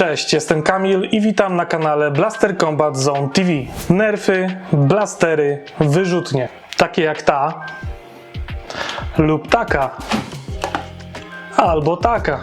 Cześć, jestem Kamil i witam na kanale Blaster Combat Zone TV. Nerfy, blastery, wyrzutnie. Takie jak ta lub taka. Albo taka.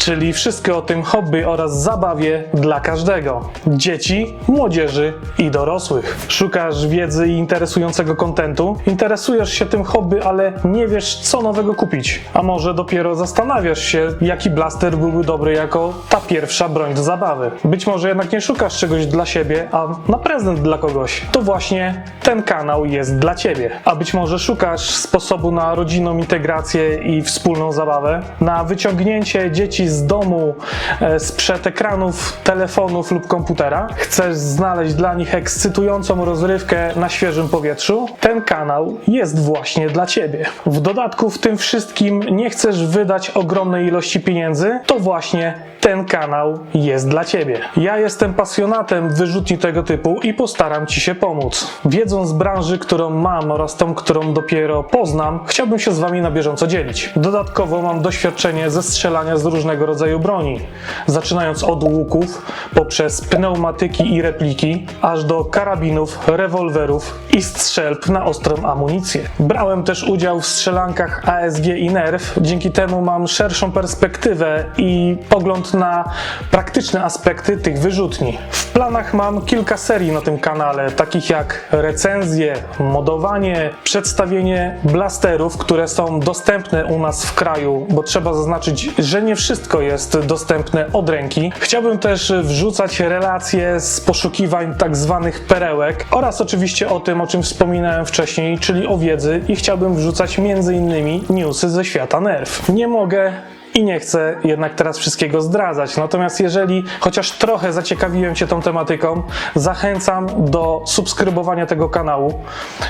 Czyli wszystko o tym hobby oraz zabawie dla każdego. Dzieci, młodzieży i dorosłych. Szukasz wiedzy i interesującego kontentu? Interesujesz się tym hobby, ale nie wiesz co nowego kupić. A może dopiero zastanawiasz się, jaki blaster byłby dobry jako ta pierwsza broń do zabawy. Być może jednak nie szukasz czegoś dla siebie, a na prezent dla kogoś. To właśnie ten kanał jest dla ciebie. A być może szukasz sposobu na rodzinną integrację i wspólną zabawę, na wyciągnięcie dzieci z domu e, sprzed ekranów, telefonów lub komputera. Chcesz znaleźć dla nich ekscytującą rozrywkę na świeżym powietrzu? Ten kanał jest właśnie dla ciebie. W dodatku w tym wszystkim nie chcesz wydać ogromnej ilości pieniędzy? To właśnie ten kanał jest dla Ciebie. Ja jestem pasjonatem wyrzutni tego typu i postaram Ci się pomóc. Wiedzą z branży, którą mam oraz tą, którą dopiero poznam, chciałbym się z Wami na bieżąco dzielić. Dodatkowo mam doświadczenie ze strzelania z różnego rodzaju broni, zaczynając od łuków, poprzez pneumatyki i repliki, aż do karabinów, rewolwerów i strzelb na ostrą amunicję. Brałem też udział w strzelankach ASG i NERF, dzięki temu mam szerszą perspektywę i pogląd na praktyczne aspekty tych wyrzutni. W planach mam kilka serii na tym kanale, takich jak recenzje, modowanie, przedstawienie blasterów, które są dostępne u nas w kraju, bo trzeba zaznaczyć, że nie wszystko jest dostępne od ręki. Chciałbym też wrzucać relacje z poszukiwań tak zwanych perełek oraz oczywiście o tym, o czym wspominałem wcześniej, czyli o wiedzy i chciałbym wrzucać m.in. newsy ze świata nerw. Nie mogę i nie chcę jednak teraz wszystkiego zdradzać. Natomiast jeżeli chociaż trochę zaciekawiłem Cię tą tematyką, zachęcam do subskrybowania tego kanału,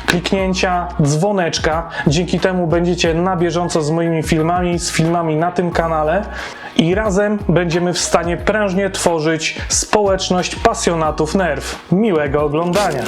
kliknięcia dzwoneczka. Dzięki temu będziecie na bieżąco z moimi filmami, z filmami na tym kanale i razem będziemy w stanie prężnie tworzyć społeczność pasjonatów nerw. Miłego oglądania.